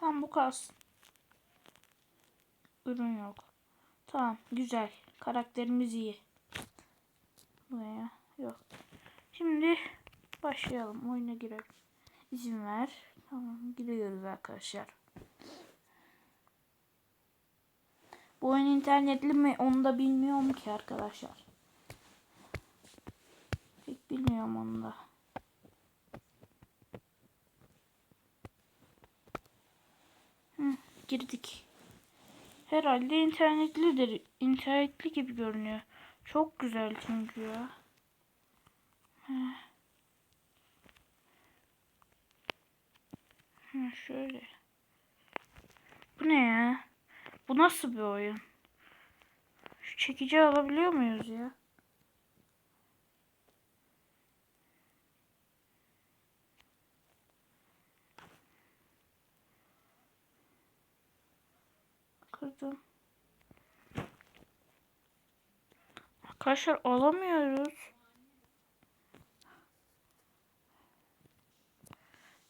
Tamam bu kalsın. Ürün yok. Tamam güzel. Karakterimiz iyi. Buraya yok. Şimdi başlayalım. Oyuna girelim. İzin ver. Tamam giriyoruz arkadaşlar. Bu oyun internetli mi onu da bilmiyorum ki arkadaşlar. Pek bilmiyorum onu da. Hı, girdik. Herhalde internetlidir. İnternetli gibi görünüyor. Çok güzel çünkü ya. Hı, şöyle. Bu ne ya? Bu nasıl bir oyun? Şu çekici alabiliyor muyuz ya? Arkadaşlar alamıyoruz.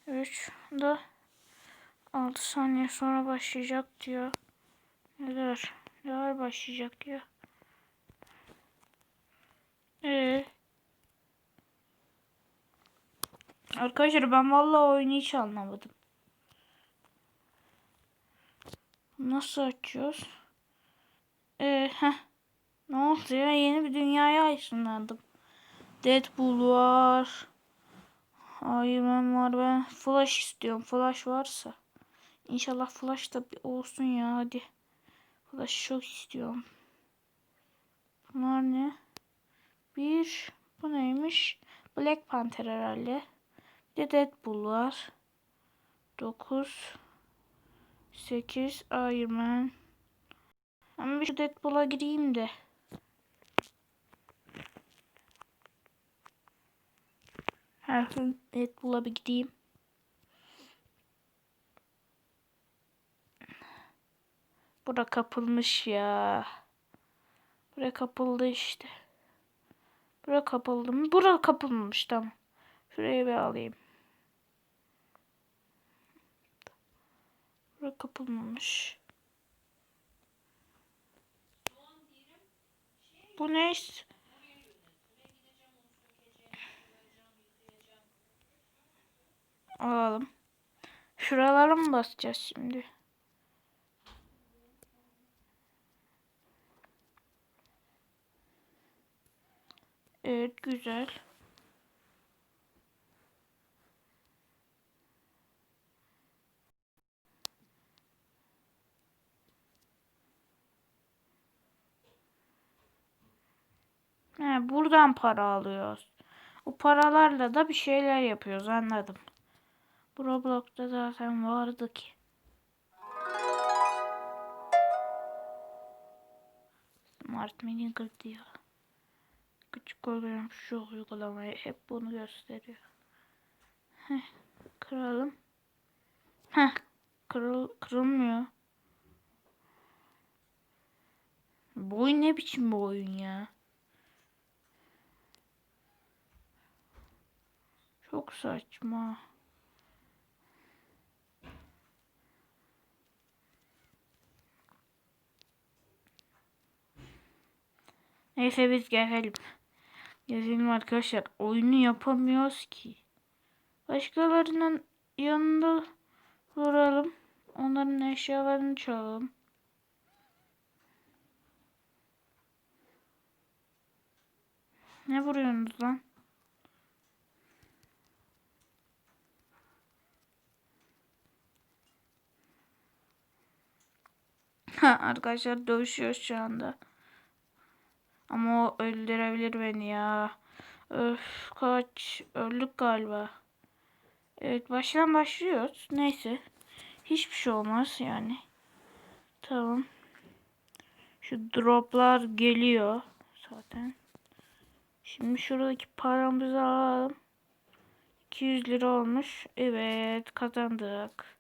Üç da 6 saniye sonra başlayacak diyor. Neler? Neler başlayacak ya? Ee. Arkadaşlar ben vallahi oyunu hiç anlamadım. Nasıl açıyoruz? Ee, heh. Ne oldu ya? Yeni bir dünyaya ışınlandım. Deadpool var. Iron var. Ben Flash istiyorum. Flash varsa. İnşallah Flash da bir olsun ya. Hadi. Flash çok istiyorum. Bunlar ne? Bir. Bu neymiş? Black Panther herhalde. Bir de Deadpool var. 9 8 Iron Man. Ama bir şu Deadpool'a gireyim de. Her gün Deadpool'a bir gideyim. Bura kapılmış ya. Bura kapıldı işte. Bura kapıldı mı? Bura kapılmış tamam. Şuraya bir alayım. Bura kapılmamış. Bu ne? Alalım. Şuralara mı basacağız şimdi? Evet güzel. He, buradan para alıyoruz. O paralarla da bir şeyler yapıyoruz anladım. Bu Roblox'ta zaten vardı ki. Smart Miniger diyor. Küçük oluyorum şu uygulamayı hep bunu gösteriyor. Heh, kıralım. Heh, kırıl, kırılmıyor. Bu oyun ne biçim bir oyun ya? Çok saçma. Neyse biz gelelim. Gezelim arkadaşlar. Oyunu yapamıyoruz ki. Başkalarının yanında duralım. Onların eşyalarını çalalım. Ne vuruyorsunuz lan? Ha, arkadaşlar dövüşüyoruz şu anda. Ama o öldürebilir beni ya. Öf kaç. Öldük galiba. Evet baştan başlıyoruz. Neyse. Hiçbir şey olmaz yani. Tamam. Şu droplar geliyor zaten. Şimdi şuradaki paramızı alalım. 200 lira olmuş. Evet kazandık.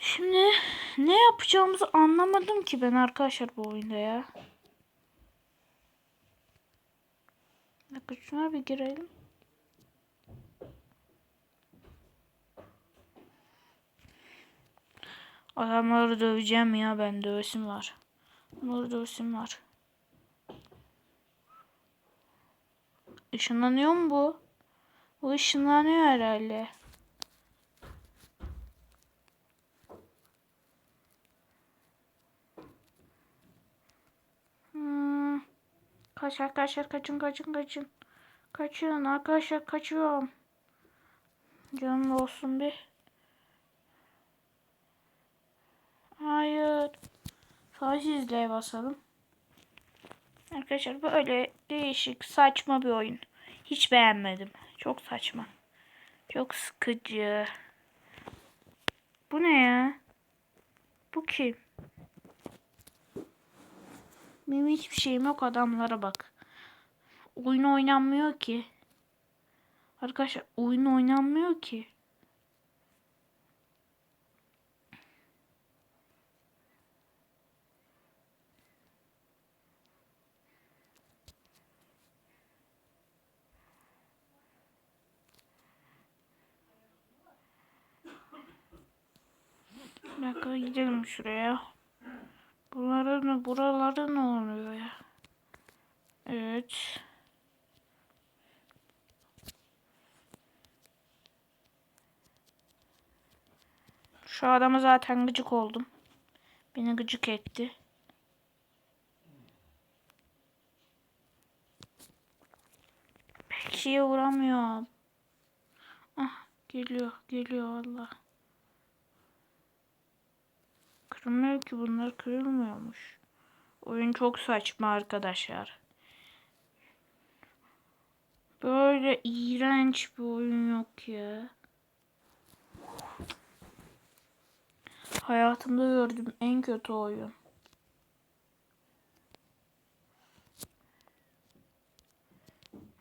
Şimdi ne yapacağımızı anlamadım ki ben arkadaşlar bu oyunda ya. Dakika şuna bir girelim. Adamları döveceğim ya ben dövesim var. Bunları dövesim var. Işınlanıyor mu bu? Bu ışınlanıyor herhalde. Hmm. Kaç arkadaşlar kaçın kaçın kaçın. Kaçın arkadaşlar kaçıyorum. Canım olsun bir. Hayır. Sahizliğe basalım. Arkadaşlar böyle değişik saçma bir oyun. Hiç beğenmedim. Çok saçma. Çok sıkıcı. Bu ne ya? Bu kim? Benim hiçbir şeyim yok adamlara bak. Oyun oynanmıyor ki. Arkadaşlar oyun oynanmıyor ki. Bir dakika gidelim şuraya. Buraları, buraları ne oluyor ya? Evet. Şu adama zaten gıcık oldum. Beni gıcık etti. Pek şeye vuramıyorum. Ah geliyor geliyor valla. Kırılmıyor ki bunlar kırılmıyormuş. Oyun çok saçma arkadaşlar. Böyle iğrenç bir oyun yok ya. Hayatımda gördüğüm en kötü oyun.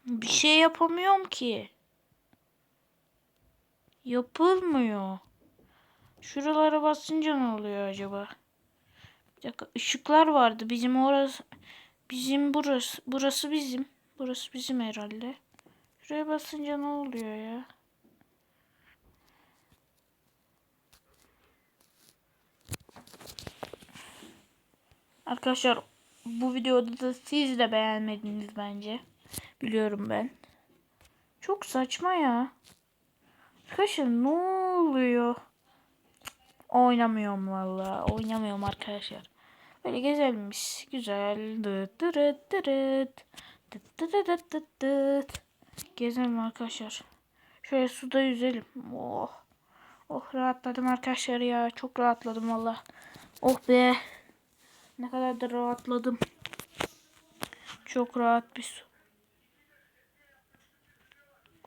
Bir şey yapamıyorum ki. Yapılmıyor. Şuralara basınca ne oluyor acaba? Bir dakika ışıklar vardı. Bizim orası bizim burası burası bizim. Burası bizim herhalde. Şuraya basınca ne oluyor ya? Arkadaşlar bu videoda da siz de beğenmediniz bence. Biliyorum ben. Çok saçma ya. Arkadaşlar ne oluyor? Oynamıyorum valla. Oynamıyorum arkadaşlar. Böyle gezelmiş. Güzel. Dıt dırıt dırıt. Dıt dıt dıt dıt dıt. Gezelim arkadaşlar. Şöyle suda yüzelim. Oh. Oh rahatladım arkadaşlar ya. Çok rahatladım valla. Oh be. Ne kadar da rahatladım. Çok rahat bir su.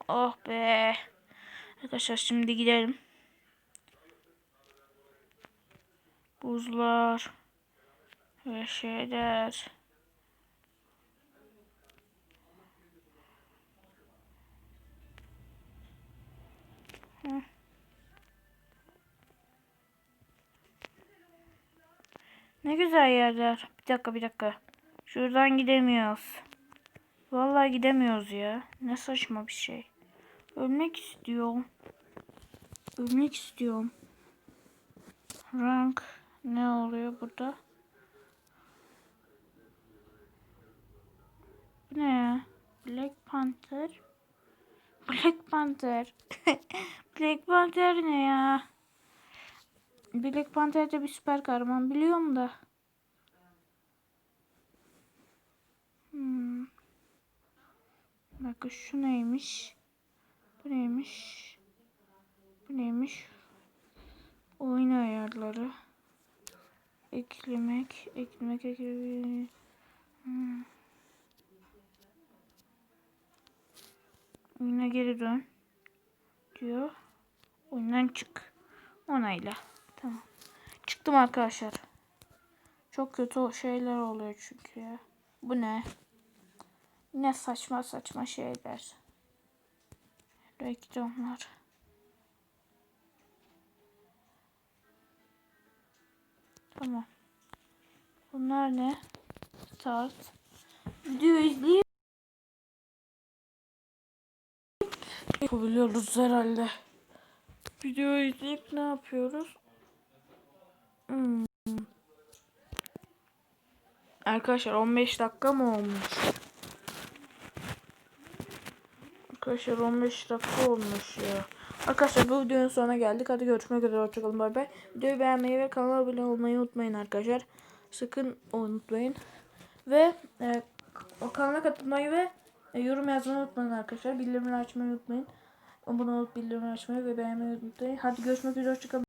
Oh be. Arkadaşlar şimdi gidelim. Buzlar ve şeyler. Ne güzel yerler. Bir dakika bir dakika. Şuradan gidemiyoruz. Vallahi gidemiyoruz ya. Ne saçma bir şey. Ölmek istiyorum. Ölmek istiyorum. Rank ne oluyor burada? Bu ne ya? Black Panther. Black Panther. Black Panther ne ya? Black Panther de bir süper kahraman biliyorum da. Hmm. Bakın şu neymiş? Bu neymiş? Bu neymiş? Oyun ayarları. Eklemek, eklemek, eklemek. Hmm. Oyuna geri dön. Diyor. Oyundan çık. Onayla. Tamam. Çıktım arkadaşlar. Çok kötü şeyler oluyor çünkü ya. Bu ne? Ne saçma saçma şeyler. Reklamlar. Tamam. Bunlar ne? Start. Video izleyip yapabiliyoruz herhalde. Video izleyip ne yapıyoruz? Hmm. Arkadaşlar 15 dakika mı olmuş? Arkadaşlar 15 dakika olmuş ya. Arkadaşlar bu videonun sonuna geldik. Hadi görüşmek üzere. Hoşçakalın. Bay bay. Videoyu beğenmeyi ve kanala abone olmayı unutmayın arkadaşlar. Sakın unutmayın. Ve e, o kanala katılmayı ve e, yorum yazmayı unutmayın arkadaşlar. Bildirimleri açmayı unutmayın. Abone olup bildirimleri açmayı ve beğenmeyi unutmayın. Hadi görüşmek üzere. Hoşçakalın.